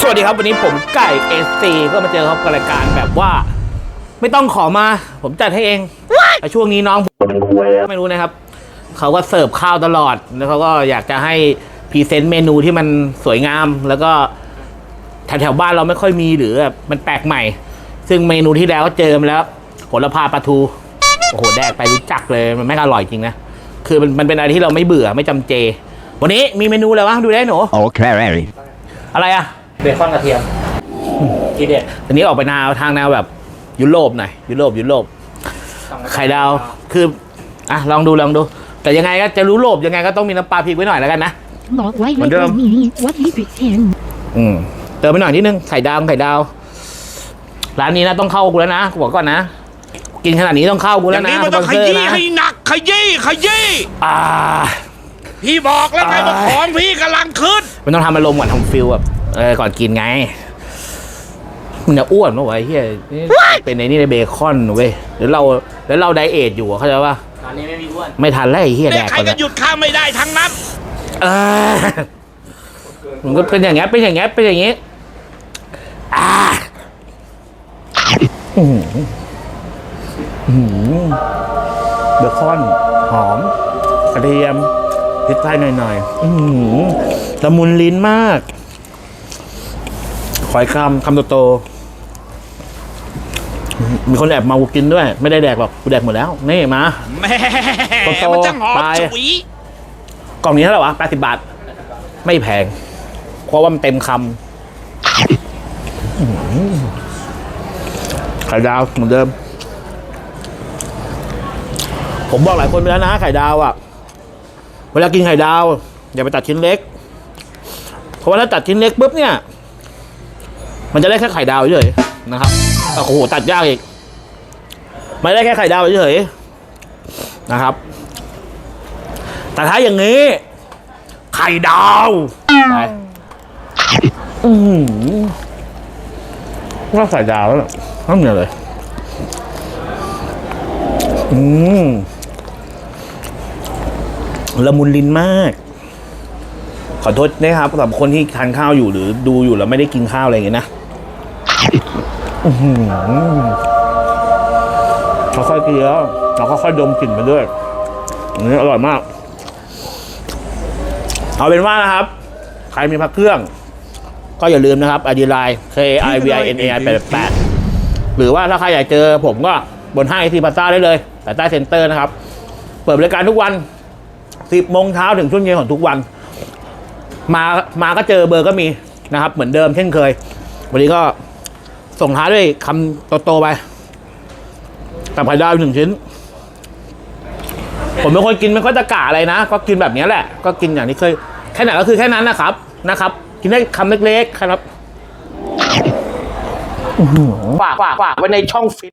สวัสดีครับ วันนี้ผมไก่เอซีก็มาเจอครับกับรายการแบบว่า ไม่ต้องขอมา ผมจัดให้เองแต่ช่วงนี้น้องผมไม่รู้นะครับ เขาก็เสิร์ฟข้าวตลอด แล้วเขาก็อยากจะให้พรีเซนต์เมนูที่มันสวยงาม แล้วก็แถวๆบ้านเราไม่ค่อยมีหรือแบบมันแปลกใหม่ ซึ่งเมนูที่แล้วก็เจอมาแล้วโหระพาปลาทูโอ้โหแดกไปรู้จักเลยมันไม่งอร่อยจริงนะคือมันมันเป็นอะไรที่เราไม่เบื่อไม่จำเจ วันนี้มีเมนูอะไรวะดูได้หนู Okay. อะไรอะ เบคอนกระเทียมทีเด็ดอันนี้ออกไปแนวทางแนวแบบยุโรปหน่อยยุโรปยุโรปไข่ดาวคืออะลองดูลองดู แต่ยังไงก็จะรู้โลบยังไงก็ต้องมีน้ำปลาพริกไว้หน่อยแล้วกันนะบอกไว้เหมืไม่อนเดิได้มมีวัดที่ผิดเองอืมเติมไปหน่อยนิดนึงไข่ดาวไข่ดาวร้านนี้นะต้องเข้ากูแล้วนะกูบอกก่อนนะกินขนาดนี้ต้องเข้ากูอแล้วย่างนะนี้มันต้องสขปเซร์ยี้นะให้หนักขยี้ขยี้อ่าพี่บอกแล้วไงว่าของพี่กำลังขึ้น มันต้องทำอารมณ์ก่อนทำฟิลแบบ เออก่อนกินไงมึงจะอ้วนปะวะไอ้เฮียนี่เป็นในนี่ในเบคอนเว้ยแล้วเราแล้วเราไดเอทอยู่อะเข้าใจปะตอนนี้ไม่มีอ้วนไม่ทันแล้วไอ้เฮียแดเนี่ยกใครก่อนก็ละหยุดข้าไม่ได้ทั้งนั้นเออมันก็เป็นอย่างเงี้ยเป็นอย่างเงี้ยเป็นอย่างเงี้ยอ่าอื้อหืออื้อหือเบคอนหอมกระเทียมพริกไทยหน่อยๆอื้อหือละมุนลิ้นมากข อยคำคำโตๆมีคนแอบมากูกินด้วย ไม่ได้แดกหรอกกูแดกหมดแล้ว นี่มา แม่โตๆมันจะหอมไป ฉุยกล่องนี้เท่าไหร่วะแปดสิบบาท ไม่แพง เพราะว่ามันเต็มคำไข่ดาวเหมือนเดิม ผมบอกหลายคนไปแล้วนะ ไข่ดาวอะ่ะ เวลากินไข่ดาว อย่าไปตัดชิ้นเล็ก เพราะว่าถ้าตัดชิ้นเล็กปุ๊บเนี่ย มันจะได้แค่ไข่ดาวเฉยๆนะครับแต่โอ้โหตัดยากอีกไม่ได้แค่ไข่ดาวเฉยๆนะครับ แต่ถ้าอย่างนี้ ไข่ดาวไปอือหือว่าใส่ดาวแล้วน้ำเหนือเลย อืมละมุนลิ้นมาก ขอโทษนะครับสำหรับคนที่ทานข้าวอยู่หรือดูอยู่แล้วไม่ได้กินข้าวอะไรอย่างเงี้ยนะอื้อหือ ค่อยๆเคี้ยวแล้วก็ค่อยๆดมกลิ่นไปด้วยอันนี้อร่อยมาก เอาเป็นว่านะครับ ใครมีพักเครื่อง ก็อย่าลืมนะครับ ID Line K I V I N A I 88หรือว่าถ้าใครอยากเจอผมก็บนห้างไอทีพาซ่าได้เลย แต่ใต้เซ็นเตอร์นะครับ เปิดบริการทุกวัน10โมงเช้าถึงช่วงเย็นของทุกวัน มามาก็เจอเบอร์ก็มีนะครับ เหมือนเดิมเช่นเคย วันนี้ก็ ส่งท้ายด้วยคำโตๆไปแต่ไข่ดาวหนึ่งชิ้น ผมเป็นคนกินไม่ค่อยตะกะอะไรนะ ก็กินแบบนี้แหละ ก็กินอย่างที่เคย แค่ไหนก็คือแค่นั้นนะครับ นะครับ กินได้คำเล็กๆ ครับฝากฝากฝากไว้ในช่องฟิต